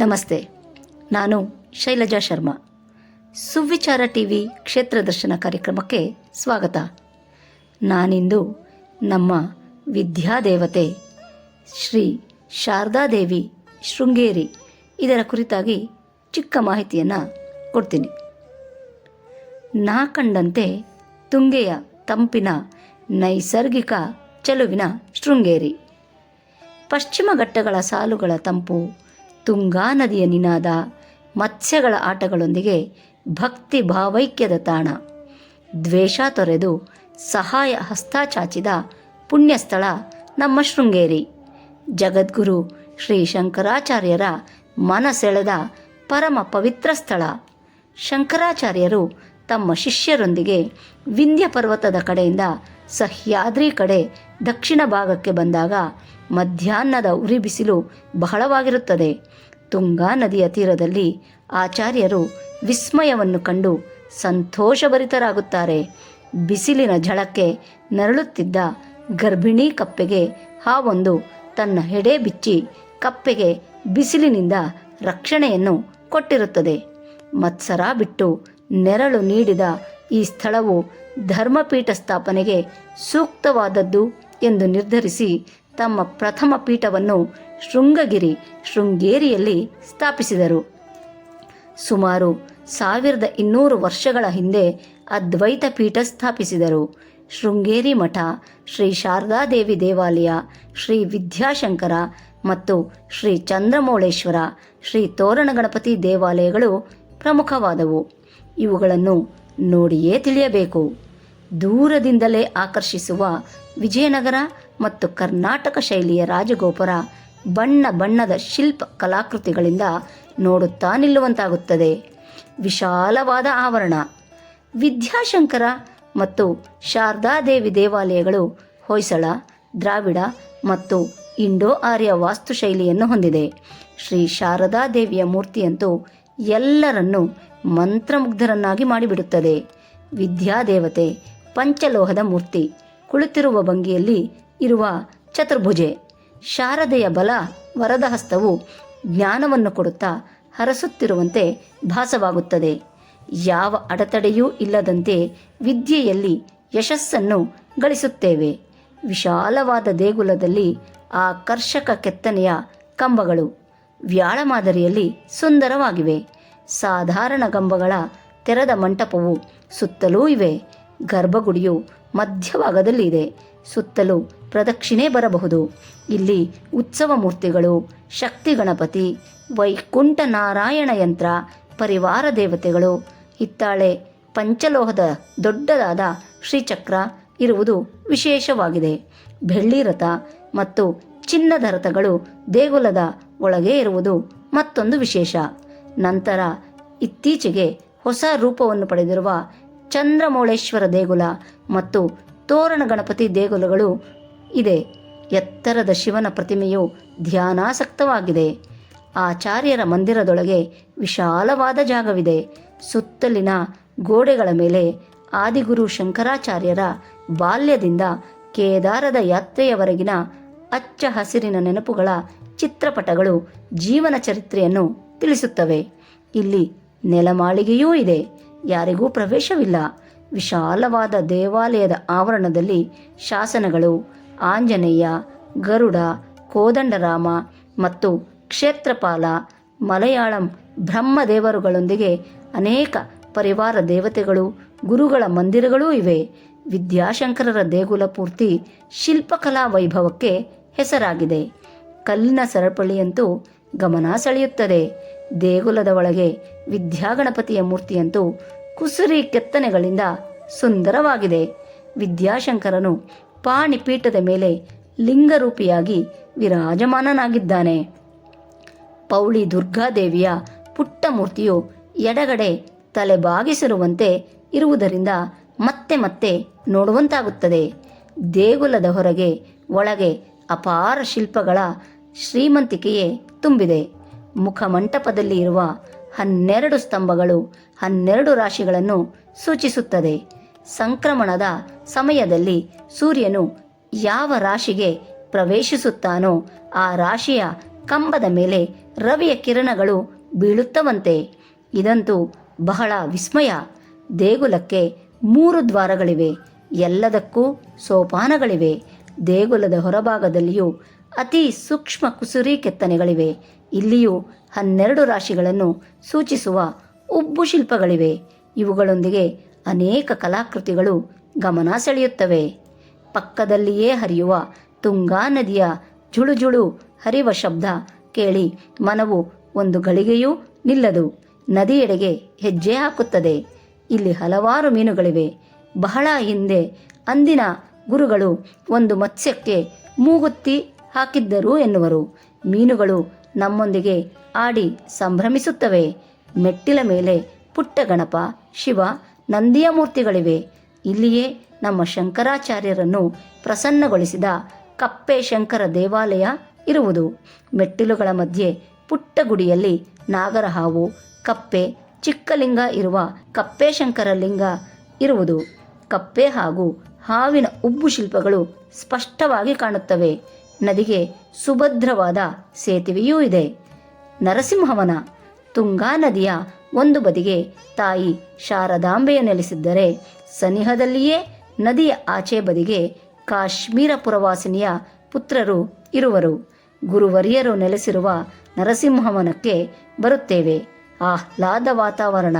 ನಮಸ್ತೆ, ನಾನು Shailaja Sharma. Suvichara T V ಕ್ಷೇತ್ರ ದರ್ಶನ ಕಾರ್ಯಕ್ರಮಕ್ಕೆ ಸ್ವಾಗತ. ನಾನಿಂದು ನಮ್ಮ ವಿದ್ಯಾದೇವತೆ ಶ್ರೀ ಶಾರದಾದೇವಿ ಶೃಂಗೇರಿ. ಇದರ ಕುರಿತಾಗಿ ಚಿಕ್ಕ ಮಾಹಿತಿಯನ್ನು ಕೊಡ್ತೀನಿ. ನಾ ಕಂಡಂತೆ ತುಂಗೆಯ ತಂಪಿನ ನೈಸರ್ಗಿಕ ಚೆಲುವಿನ ಶೃಂಗೇರಿ. ಪಶ್ಚಿಮ ಘಟ್ಟಗಳ ಸಾಲುಗಳ ತಂಪು ತುಂಗಾ ನದಿಯ ನಿನಾದ ಮತ್ಸ್ಯಗಳ ಆಟಗಳೊಂದಿಗೆ ಭಕ್ತಿ ಭಾವೈಕ್ಯದ ತಾಣ. ದ್ವೇಷ ತೊರೆದು ಸಹಾಯ ಹಸ್ತ ಚಾಚಿದ ಪುಣ್ಯಸ್ಥಳ ನಮ್ಮ ಶೃಂಗೇರಿ. ಜಗದ್ಗುರು ಶ್ರೀ ಶಂಕರಾಚಾರ್ಯರ ಮನ ಸೆಳೆದ ಪರಮ ಪವಿತ್ರ ಸ್ಥಳ. ಶಂಕರಾಚಾರ್ಯರು ತಮ್ಮ ಶಿಷ್ಯರೊಂದಿಗೆ ವಿಂಧ್ಯ ಪರ್ವತದ ಕಡೆಯಿಂದ ಸಹ್ಯಾದ್ರಿ ಕಡೆ ದಕ್ಷಿಣ ಭಾಗಕ್ಕೆ ಬಂದಾಗ ಮಧ್ಯಾಹ್ನದ ಉರಿ ಬಿಸಿಲು ಬಹಳವಾಗಿರುತ್ತದೆ. ತುಂಗಾ ನದಿಯ ತೀರದಲ್ಲಿ ಆಚಾರ್ಯರು ವಿಸ್ಮಯವನ್ನು ಕಂಡು ಸಂತೋಷಭರಿತರಾಗುತ್ತಾರೆ. ಬಿಸಿಲಿನ ಝಳಕ್ಕೆ ನರಳುತ್ತಿದ್ದ ಗರ್ಭಿಣಿ ಕಪ್ಪೆಗೆ ಹಾವೊಂದು ತನ್ನ ಹೆಡೆ ಬಿಚ್ಚಿ ಕಪ್ಪೆಗೆ ಬಿಸಿಲಿನಿಂದ ರಕ್ಷಣೆಯನ್ನು ಕೊಟ್ಟಿರುತ್ತದೆ. ಮತ್ಸರ ಬಿಟ್ಟು ನೆರಳು ನೀಡಿದ ಈ ಸ್ಥಳವು ಧರ್ಮಪೀಠ ಸ್ಥಾಪನೆಗೆ ಸೂಕ್ತವಾದದ್ದು ಎಂದು ನಿರ್ಧರಿಸಿ ತಮ್ಮ ಪ್ರಥಮ ಪೀಠವನ್ನು ಶೃಂಗಗಿರಿ, ಶೃಂಗೇರಿಯಲ್ಲಿ ಸ್ಥಾಪಿಸಿದರು. ಸುಮಾರು ಸಾವಿರದ ಇನ್ನೂರು ವರ್ಷಗಳ ಹಿಂದೆ ಅದ್ವೈತ ಪೀಠ ಸ್ಥಾಪಿಸಿದರು. ಶೃಂಗೇರಿ ಮಠ, ಶ್ರೀ ಶಾರದಾದೇವಿ ದೇವಾಲಯ, ಶ್ರೀ ವಿದ್ಯಾಶಂಕರ ಮತ್ತು ಶ್ರೀ ಚಂದ್ರಮೌಳೇಶ್ವರ, ಶ್ರೀ ತೋರಣಗಣಪತಿ ದೇವಾಲಯಗಳು ಪ್ರಮುಖವಾದವು. ಇವುಗಳನ್ನು ನೋಡಿಯೇ ತಿಳಿಯಬೇಕು. ದೂರದಿಂದಲೇ ಆಕರ್ಷಿಸುವ ವಿಜಯನಗರ ಮತ್ತು ಕರ್ನಾಟಕ ಶೈಲಿಯ ರಾಜಗೋಪುರ ಬಣ್ಣ ಬಣ್ಣದ ಶಿಲ್ಪ ಕಲಾಕೃತಿಗಳಿಂದ ನೋಡುತ್ತಾ ನಿಲ್ಲುವಂತಾಗುತ್ತದೆ. ವಿಶಾಲವಾದ ಆವರಣ, ವಿದ್ಯಾಶಂಕರ ಮತ್ತು ಶಾರದಾದೇವಿ ದೇವಾಲಯಗಳು ಹೊಯ್ಸಳ, ದ್ರಾವಿಡ ಮತ್ತು ಇಂಡೋ ಆರ್ಯ ವಾಸ್ತುಶೈಲಿಯನ್ನು ಹೊಂದಿದೆ. ಶ್ರೀ ಶಾರದಾದೇವಿಯ ಮೂರ್ತಿಯಂತೂ ಎಲ್ಲರನ್ನೂ ಮಂತ್ರಮುಗ್ಧರನ್ನಾಗಿ ಮಾಡಿಬಿಡುತ್ತದೆ. ವಿದ್ಯಾದೇವತೆ, ಪಂಚಲೋಹದ ಮೂರ್ತಿ, ಕುಳಿತಿರುವ ಭಂಗಿಯಲ್ಲಿ ಇರುವ ಚತುರ್ಭುಜೆ, ಶಾರದೆಯ ಬಲ ವರದ ಹಸ್ತವು ಜ್ಞಾನವನ್ನು ಕೊಡುತ್ತಾ ಹರಸುತ್ತಿರುವಂತೆ ಭಾಸವಾಗುತ್ತದೆ. ಯಾವ ಅಡೆತಡೆಯೂ ಇಲ್ಲದಂತೆ ವಿದ್ಯೆಯಲ್ಲಿ ಯಶಸ್ಸನ್ನು ಗಳಿಸುತ್ತೇವೆ. ವಿಶಾಲವಾದ ದೇಗುಲದಲ್ಲಿ ಆಕರ್ಷಕ ಕೆತ್ತನೆಯ ಕಂಬಗಳು ವ್ಯಾಳ ಮಾದರಿಯಲ್ಲಿ ಸುಂದರವಾಗಿವೆ. ಸಾಧಾರಣ ಕಂಬಗಳ ತೆರೆದ ಮಂಟಪವು ಸುತ್ತಲೂ ಇವೆ. ಗರ್ಭಗುಡಿಯು ಮಧ್ಯಭಾಗದಲ್ಲಿ ಇದೆ ಸುತ್ತಲೂ ಪ್ರದಕ್ಷಿಣೆ ಬರಬಹುದು. ಇಲ್ಲಿ ಉತ್ಸವ ಮೂರ್ತಿಗಳು, ಶಕ್ತಿ ಗಣಪತಿ, ವೈಕುಂಠ ನಾರಾಯಣ ಯಂತ್ರ, ಪರಿವಾರ ದೇವತೆಗಳು, ಹಿತ್ತಾಳೆ ಪಂಚಲೋಹದ ದೊಡ್ಡದಾದ ಶ್ರೀಚಕ್ರ ಇರುವುದು ವಿಶೇಷವಾಗಿದೆ. ಬೆಳ್ಳಿ ರಥ ಮತ್ತು ಚಿನ್ನದ ರಥಗಳು ದೇಗುಲದ ಒಳಗೆ ಇರುವುದು ಮತ್ತೊಂದು ವಿಶೇಷ. ನಂತರ ಇತ್ತೀಚೆಗೆ ಹೊಸ ರೂಪವನ್ನು ಪಡೆದಿರುವ ಚಂದ್ರಮೌಳೇಶ್ವರ ದೇಗುಲ ಮತ್ತು ತೋರಣ ಗಣಪತಿ ದೇಗುಲಗಳು ಇದೆ. ಎತ್ತರದ ಶಿವನ ಪ್ರತಿಮೆಯು ಧ್ಯಾನಾಸಕ್ತವಾಗಿದೆ. ಆಚಾರ್ಯರ ಮಂದಿರದೊಳಗೆ ವಿಶಾಲವಾದ ಜಾಗವಿದೆ. ಸುತ್ತಲಿನ ಗೋಡೆಗಳ ಮೇಲೆ ಆದಿಗುರು ಶಂಕರಾಚಾರ್ಯರ ಬಾಲ್ಯದಿಂದ ಕೇದಾರದ ಯಾತ್ರೆಯವರೆಗಿನ ಅಚ್ಚ ಹಸಿರಿನ ನೆನಪುಗಳ ಚಿತ್ರಪಟಗಳು ಜೀವನ ಚರಿತ್ರೆಯನ್ನು ತಿಳಿಸುತ್ತವೆ. ಇಲ್ಲಿ ನೆಲಮಾಳಿಗೆಯೂ ಇದೆ. ಯಾರಿಗೂ ಪ್ರವೇಶವಿಲ್ಲ. ವಿಶಾಲವಾದ ದೇವಾಲಯದ ಆವರಣದಲ್ಲಿ ಶಾಸನಗಳು, ಆಂಜನೇಯ, ಗರುಡ, ಕೋದಂಡರಾಮ ಮತ್ತು ಕ್ಷೇತ್ರಪಾಲ, ಮಲಯಾಳಂ ಬ್ರಹ್ಮ ದೇವರುಗಳೊಂದಿಗೆ ಅನೇಕ ಪರಿವಾರ ದೇವತೆಗಳು, ಗುರುಗಳ ಮಂದಿರಗಳೂ ಇವೆ. ವಿದ್ಯಾಶಂಕರರ ದೇಗುಲ ಪೂರ್ತಿ ಶಿಲ್ಪಕಲಾ ವೈಭವಕ್ಕೆ ಹೆಸರಾಗಿದೆ. ಕಲ್ಲಿನ ಸರಪಳಿಯಂತೂ ಗಮನ ಸೆಳೆಯುತ್ತದೆ. ದೇಗುಲದ ಒಳಗೆ ವಿದ್ಯಾಗಣಪತಿಯ ಮೂರ್ತಿಯಂತೂ ಕುಸುರಿ ಕೆತ್ತನೆಗಳಿಂದ ಸುಂದರವಾಗಿದೆ. ವಿದ್ಯಾಶಂಕರನು ಪಾಣಿಪೀಠದ ಮೇಲೆ ಲಿಂಗರೂಪಿಯಾಗಿ ವಿರಾಜಮಾನನಾಗಿದ್ದಾನೆ. ಪೌಳಿ ದುರ್ಗಾದೇವಿಯ ಪುಟ್ಟ ಮೂರ್ತಿಯು ಎಡಗಡೆ ತಲೆ ಬಾಗಿಸಿರುವಂತೆ ಇರುವುದರಿಂದ ಮತ್ತೆ ಮತ್ತೆ ನೋಡುವಂತಾಗುತ್ತದೆ. ದೇಗುಲದ ಹೊರಗೆ ಒಳಗೆ ಅಪಾರ ಶಿಲ್ಪಗಳ ಶ್ರೀಮಂತಿಕೆಯೇ ತುಂಬಿದೆ. ಮುಖಮಂಟಪದಲ್ಲಿ ಇರುವ ಹನ್ನೆರಡು ಸ್ತಂಭಗಳು ಹನ್ನೆರಡು ರಾಶಿಗಳನ್ನು ಸೂಚಿಸುತ್ತದೆ. ಸಂಕ್ರಮಣದ ಸಮಯದಲ್ಲಿ ಸೂರ್ಯನು ಯಾವ ರಾಶಿಗೆ ಪ್ರವೇಶಿಸುತ್ತಾನೋ ಆ ರಾಶಿಯ ಕಂಬದ ಮೇಲೆ ರವಿಯ ಕಿರಣಗಳು ಬೀಳುತ್ತವಂತೆ. ಇದಂತೂ ಬಹಳ ವಿಸ್ಮಯ. ದೇಗುಲಕ್ಕೆ ಮೂರು ದ್ವಾರಗಳಿವೆ. ಎಲ್ಲದಕ್ಕೂ ಸೋಪಾನಗಳಿವೆ. ದೇಗುಲದ ಹೊರಭಾಗದಲ್ಲಿಯೂ ಅತಿ ಸೂಕ್ಷ್ಮ ಕುಸುರಿ ಕೆತ್ತನೆಗಳಿವೆ. ಇಲ್ಲಿಯೂ ಹನ್ನೆರಡು ರಾಶಿಗಳನ್ನು ಸೂಚಿಸುವ ಉಬ್ಬು ಶಿಲ್ಪಗಳಿವೆ. ಇವುಗಳೊಂದಿಗೆ ಅನೇಕ ಕಲಾಕೃತಿಗಳು ಗಮನ ಸೆಳೆಯುತ್ತವೆ. ಪಕ್ಕದಲ್ಲಿಯೇ ಹರಿಯುವ ತುಂಗಾ ನದಿಯ ಜುಳುಜುಳು ಹರಿವ ಶಬ್ದ ಕೇಳಿ ಮನವು ಒಂದು ಗಳಿಗೆಯೂ ನಿಲ್ಲದು. ನದಿಯೆಡೆಗೆ ಹೆಜ್ಜೆ ಹಾಕುತ್ತದೆ. ಇಲ್ಲಿ ಹಲವಾರು ಮೀನುಗಳಿವೆ. ಬಹಳ ಹಿಂದೆ ಅಂದಿನ ಗುರುಗಳು ಒಂದು ಮತ್ಸ್ಯಕ್ಕೆ ಮೂಗುತ್ತಿ ಹಾಕಿದ್ದರು ಎನ್ನುವರು. ಮೀನುಗಳು ನಮ್ಮೊಂದಿಗೆ ಆಡಿ ಸಂಭ್ರಮಿಸುತ್ತವೆ. ಮೆಟ್ಟಿಲ ಮೇಲೆ ಪುಟ್ಟ ಗಣಪ, ಶಿವ, ನಂದಿಯ ಮೂರ್ತಿಗಳಿವೆ. ಇಲ್ಲಿಯೇ ನಮ್ಮ ಶಂಕರಾಚಾರ್ಯರನ್ನು ಪ್ರಸನ್ನಗೊಳಿಸಿದ ಕಪ್ಪೆ ಶಂಕರ ದೇವಾಲಯ ಇರುವುದು. ಮೆಟ್ಟಿಲುಗಳ ಮಧ್ಯೆ ಪುಟ್ಟ ಗುಡಿಯಲ್ಲಿ ನಾಗರಹಾವು, ಕಪ್ಪೆ, ಚಿಕ್ಕಲಿಂಗ ಇರುವ ಕಪ್ಪೆ ಶಂಕರ ಲಿಂಗ ಇರುವುದು. ಕಪ್ಪೆ ಹಾಗೂ ಹಾವಿನ ಉಬ್ಬು ಶಿಲ್ಪಗಳು ಸ್ಪಷ್ಟವಾಗಿ ಕಾಣುತ್ತವೆ. ನದಿಗೆ ಸುಭದ್ರವಾದ ಸೇತುವೆಯೂ ಇದೆ. ನರಸಿಂಹವನ ತುಂಗಾ ನದಿಯ ಒಂದು ಬದಿಗೆ ತಾಯಿ ಶಾರದಾಂಬೆಯ ನೆಲೆಸಿದ್ದರೆ, ಸನಿಹದಲ್ಲಿಯೇ ನದಿಯ ಆಚೆ ಬದಿಗೆ ಕಾಶ್ಮೀರ ಪುರವಾಸಿನಿಯ ಪುತ್ರರು ಇರುವರು. ಗುರುವರಿಯರು ನೆಲೆಸಿರುವ ನರಸಿಂಹವನಕ್ಕೆ ಬರುತ್ತೇವೆ. ಆಹ್ಲಾದ ವಾತಾವರಣ,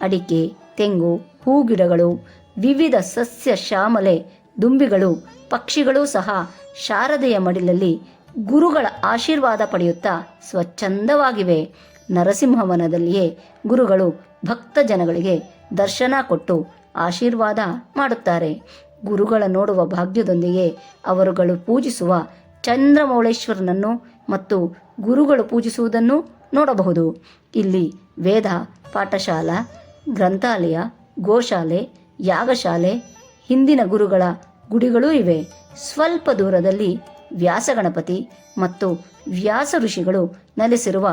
ಅಡಿಕೆ, ತೆಂಗು, ಹೂಗಿಡಗಳು, ವಿವಿಧ ಸಸ್ಯ, ಶ್ಯಾಮಲೆ ದುಂಬಿಗಳು, ಪಕ್ಷಿಗಳೂ ಸಹ ಶಾರದೆಯ ಮಡಿಲಲ್ಲಿ ಗುರುಗಳ ಆಶೀರ್ವಾದ ಪಡೆಯುತ್ತಾ ಸ್ವಚ್ಛಂದವಾಗಿವೆ. ನರಸಿಂಹವನದಲ್ಲಿಯೇ ಗುರುಗಳು ಭಕ್ತ ಜನಗಳಿಗೆ ದರ್ಶನ ಕೊಟ್ಟು ಆಶೀರ್ವಾದ ಮಾಡುತ್ತಾರೆ. ಗುರುಗಳ ನೋಡುವ ಭಾಗ್ಯದೊಂದಿಗೆ ಅವರುಗಳು ಪೂಜಿಸುವ ಚಂದ್ರಮೌಳೇಶ್ವರನನ್ನು ಮತ್ತು ಗುರುಗಳು ಪೂಜಿಸುವುದನ್ನು ನೋಡಬಹುದು. ಇಲ್ಲಿ ವೇದ, ಪಾಠಶಾಲಾ, ಗ್ರಂಥಾಲಯ, ಗೋಶಾಲೆ, ಯಾಗಶಾಲೆ ಹಿಂದಿನ ಗುರುಗಳ ಗುಡಿಗಳೂ ಇವೆ. ಸ್ವಲ್ಪ ದೂರದಲ್ಲಿ ವ್ಯಾಸಗಣಪತಿ ಮತ್ತು ವ್ಯಾಸ ಋಷಿಗಳು ನೆಲೆಸಿರುವ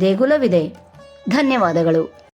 ದೇಗುಲವಿದೆ. ಧನ್ಯವಾದಗಳು.